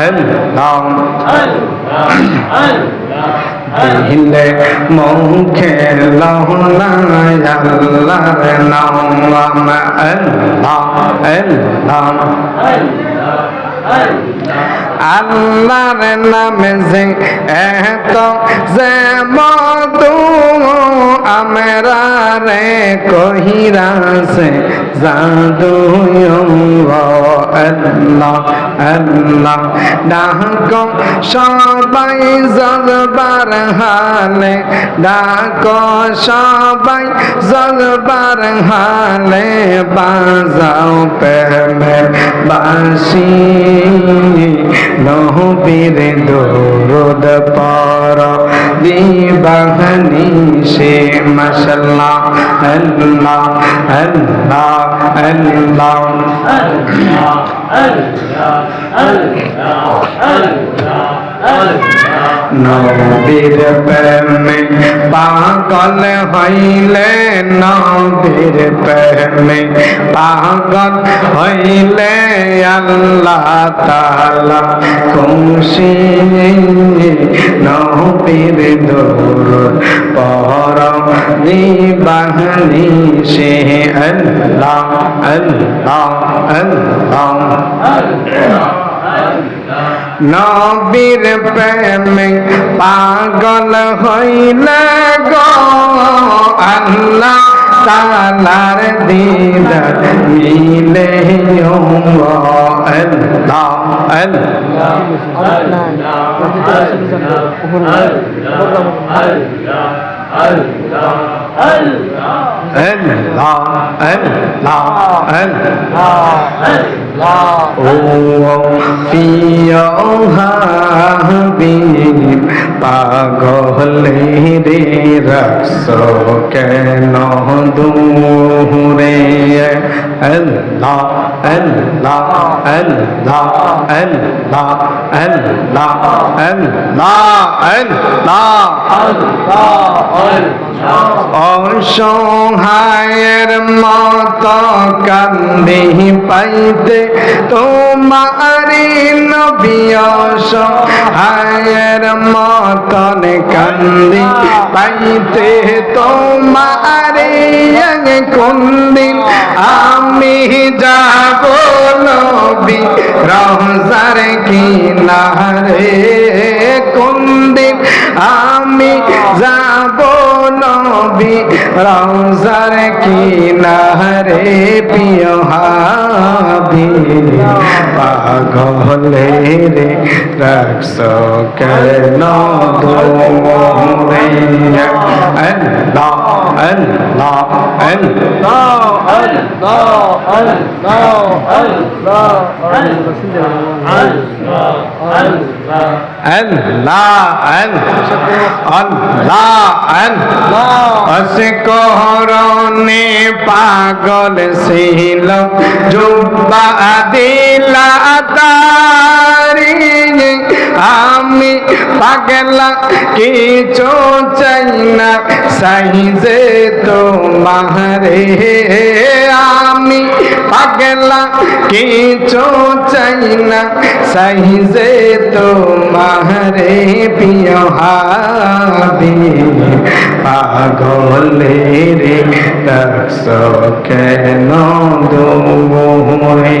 আল্লাহ দিলে মুখে লহনায় আল্লাহর নাম। আল্লাহ আল্লাহ আল্লাহর নামে যে এত যে মধু, আমরা রে কহিরাছে জাদু আল্লাহ আল্লাহ ডাক সবাই জলবার হালে ডাক সবাই জলবার হালে বাজাও প্রেমের বাসি নহবীর দৌরদ পর দিবাহনি সে মশাল্লাহ আল্লাহ আল্লাহ আল্লাহ নবীর প্রেমে পাগল হইলে নবীর প্রেমে পাগল হইলে আল্লাহ তালা খুশি। নবীর দৌর পর বাহনি সে আল্লাহ আল্লাহ আল্লাহ। নবীর প্রেমে পাগল হইলে গো আল্লাহ তালার দিদার মিলে আল্লাহ আল্লাহ। আল্লাহ আল্লাহ। আল্লাহ প্রিয় হাবিব পাগলে রে রস কেন দূরে আল্লাহ আল্লাহ আল্লাহ আল্লাহ আল্লাহ আল্লাহ আল্লাহ অসহায়ের মত কান্দি পাইতে তোমারি নবী অসহায়ের মতন কান্দি, পাইতে তোমারি কোন দিন আমি যাব নবী রহজার কিনারে কোন দিন আমি যাব নবী রওজার কিনারে প্রিয় হাবি পাগলে রে রাখস কেন দোরে আল্লাহ। কোহরণে পাগল ছিল জুব্বা দিলা তারি আমি পাগলা, কিছু চাই না, সাইজে তোমারে আমি পাগলা, কিছু চাই না, সাইজে তোমারে প্রিয় হাবি পাগলে রে তস কেন দোরে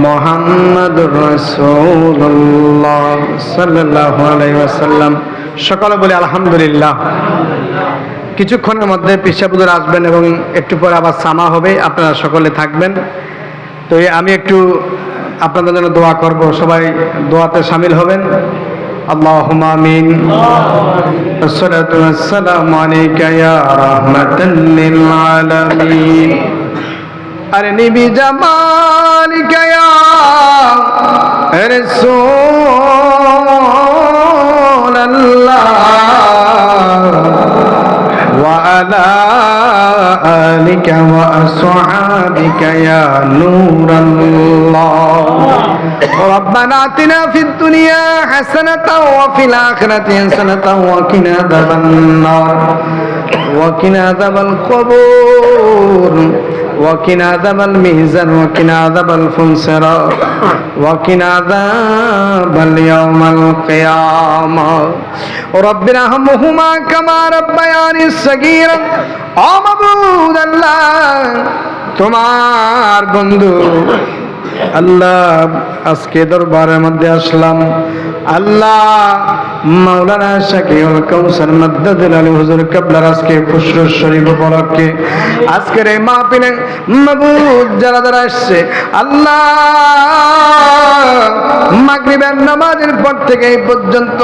محمد رسول الله صلى الله عليه وسلم সকালে বলি আলহামদুলিল্লাহ কিছুক্ষণের মধ্যে পিসাবুদুর আসবেন এবং একটু পরে আবার সামা হবে আপনারা সকলে থাকবেন তো এই আমি একটু আপনাদের জন্য দোয়া করব সবাই দোয়াতে সামিল হবেন اللهم آمين والصلاة والسلام عليك يا رحمة للعالمين أرني بجمالك يا رسول الله وعلى آلك وأصحابك يا نور الله ربنا آتنا في الدنيا حسنة وفي الآخرة حسنة وقنا عذاب النار وقنا عذاب القبور وقنا عذاب الميزان وقنا عذاب الفنسرات وقنا عذاب اليوم القيامة رب ارحمهما كما ربياني صغيرا অমাবুদ আল্লাহ তোমার বন্ধু আল্লাহ আজকে দরবারের মধ্যে আসলাম আল্লাহ মাওলানা শাকিউল কাউসার মাদ্দাদুল আলী হুজুর কাবলার আজকে খুশরু শরীফ উপলক্ষে। আজকের এই মাহফিলে মাবুদ যারা যারা আসছে আল্লাহ মাগরিবের নামাজের পর থেকে এই পর্যন্ত,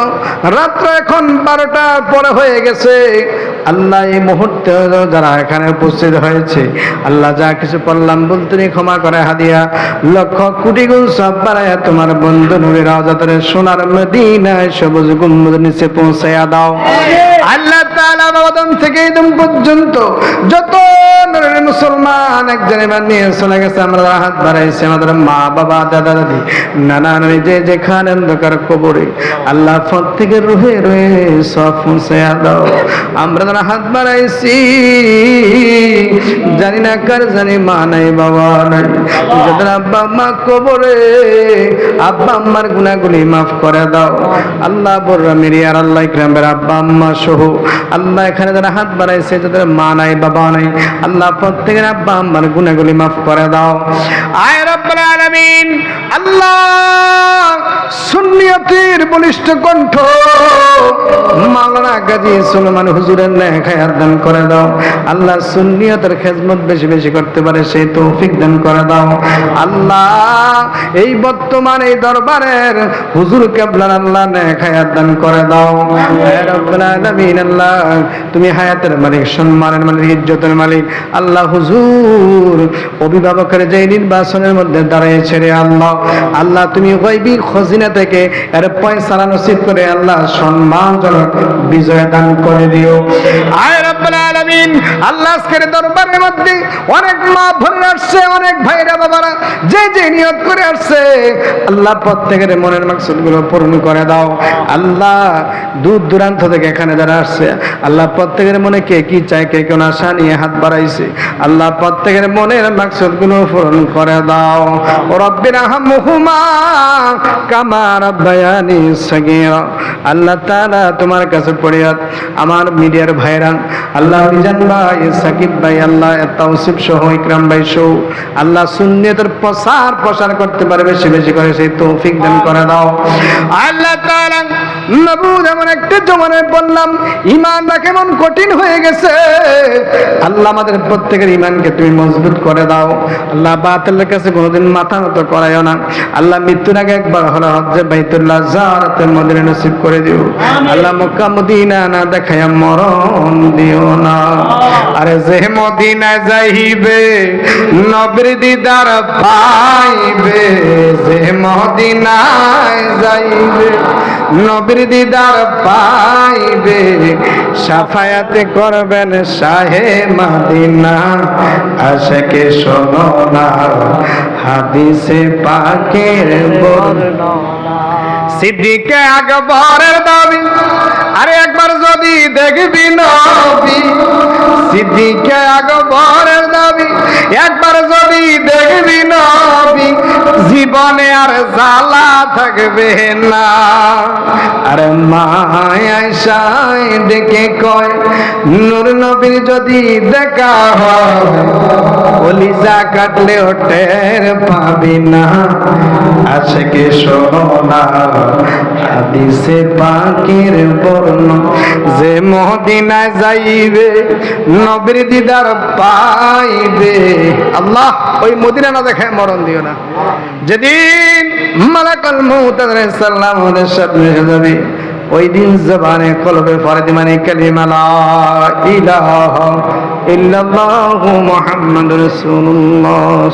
রাত্র এখন বারোটা পরে হয়ে গেছে। আল্লাহ এই মুহূর্তে যারা এখানে উপস্থিত হয়েছে আল্লাহ যা কিছু পড়লাম বলতে ক্ষমা করে হাদিয়া। লক্ষ কোটি গুণ সব বাড়ায় তোমার বন্ধু নবীর সোনার মদিনায় সবুজ গুম্বদ নিচে পৌঁছাইয়া দাও। আল্লাহ তাআলা থেকে একদম পর্যন্ত যত মুসলমান একজনে নিয়ে চলে গেছে আমরা হাত বাড়াইছি আমাদের মা বাবা দাদা দাদি নানা নানি যে যেখানে অন্ধকার কবরে আল্লাহ প্রত্যেকের রুহে রুহে সব পৌঁছাইয়া দাও। আমরা যারা হাত বাড়াইছি। জানি না কার, জানি মা নাই, বাবা নাই। যাদের আব্বা আম্মা কবরে, আব্বা আম্মার গুনাহগুলি মাফ করে দাও। আল্লাহ বড়রা মেরি আর আল্লাহ ইকরামের আব্বা আম্মা সহ। আল্লাহ এখানে যারা হাত বাড়াইছে, যাদের মা নাই, বাবা নাই, আল্লাহ প্রত্যেকের আব্বা আম্মার গুনাহগুলি মাফ করে দাও। আয় রব্বুল আলামিন। আল্লাহ সুন্নিয়তের বলিষ্ঠ কণ্ঠ। মাওলানা গাজী সুলেমান হুজুরের দান করে দাও। সুন্নিয়তের খেজমত বেশি বেশি করতে পারে, সেই তৌফিক দান করে দাও। আল্লাহ, এই বর্তমান এই দরবারের হুজুর কেবলার আল্লাহ দান করে দাও। আল্লাহ, তুমি হায়াতের মালিক, সম্মানের মালিক, ইজ্জতের মালিক। আল্লাহ হুজুর, অভিভাবকের যে নির্বাচনের মধ্যে দাঁড়িয়েছে রে আল্লাহ। আল্লাহ, তুমি খজিনা থেকে এর পয়সা নসিব করে আল্লাহ সম্মানজনক বিজয় দান করে দিও। আল্লাহ অনেক আসছে, অনেক যে যে নিয়ত করে আসছে, আল্লাহ প্রত্যেকের মনের করে দাও। আল্লাহ দূর দূরান্ত থেকে এখানে যারা আসছে, আল্লাহ প্রত্যেকের মনে কে কি চায়, কে কোন আশা নিয়ে হাত বাড়াইছে। আল্লাহ প্রত্যেকের মনের মাকসুদগুলো পূরণ করে দাও। রব্বির আল্লাহ তোমার কাছে আমার মিডিয়ার ভাইরা, আল্লাহ মিজান ভাই, সাকিব ভাই, আল্লাহ তাওসিফ সহ, ইকরাম ভাই সহ, আল্লাহ সুন্নিয়তের প্রসার প্রসার করতে পারে, বেশি বেশি করে সেই তৌফিক দান করে দাও। আল্লাহ নবুদ এমন একটা জমানায় বললাম ইমানটা কেমন কঠিন হয়ে গেছে। আল্লাহ আমাদের প্রত্যেকের ইমানকে তুমি মজবুত করে দাও। আল্লাহ বাতিলের কাছে কোনোদিন মাথা নত করাইও না। আল্লাহ মৃত্যুর আগে একবার হলো হজ্জে বাইতুল্লাহ জারাতে মদিনা নসিব করে দিও। আল্লাহ মক্কা মদিনা না দেখায়া মরণ দিও না। আরে যে মদিনা যাইবে নবীর দিদার পাইবে। যে মদিনায় যাইবে নবীর দিদার পাইবে সাফায়াতে করবেন শাহে মাদিনা। আশাকে শোনো না, হাদিসে পাকের সিদ্দিকে আকবরের দাবি, আরে একবার যদি দেখবি নবী। সিদ্দিকে আকবরের দাবি, একবার যদি দেখবি নবী, জীবনে আর জ্বালা থাকবে না। আরে সাই ডেকে কয়, নূর নবীর যদি দেখা হয়, কলিজা কাটলে ওটের পাবি না। আশকে সোনা, হাদিসে পাকের বর্ণ, যে মদিনায় যাইবে, নবীর দিদার পাইবে। আল্লাহ, ওই মদিনা না দেখে মরণ দিও না। যেদিন মালাকাল মউত সাল্লাম যাবে, ওই দিন জবানে কলবে ফরদি মানে কালিমা, লা ইলাহা ইল্লাল্লাহু মুহাম্মাদুর রাসূলুল্লাহ।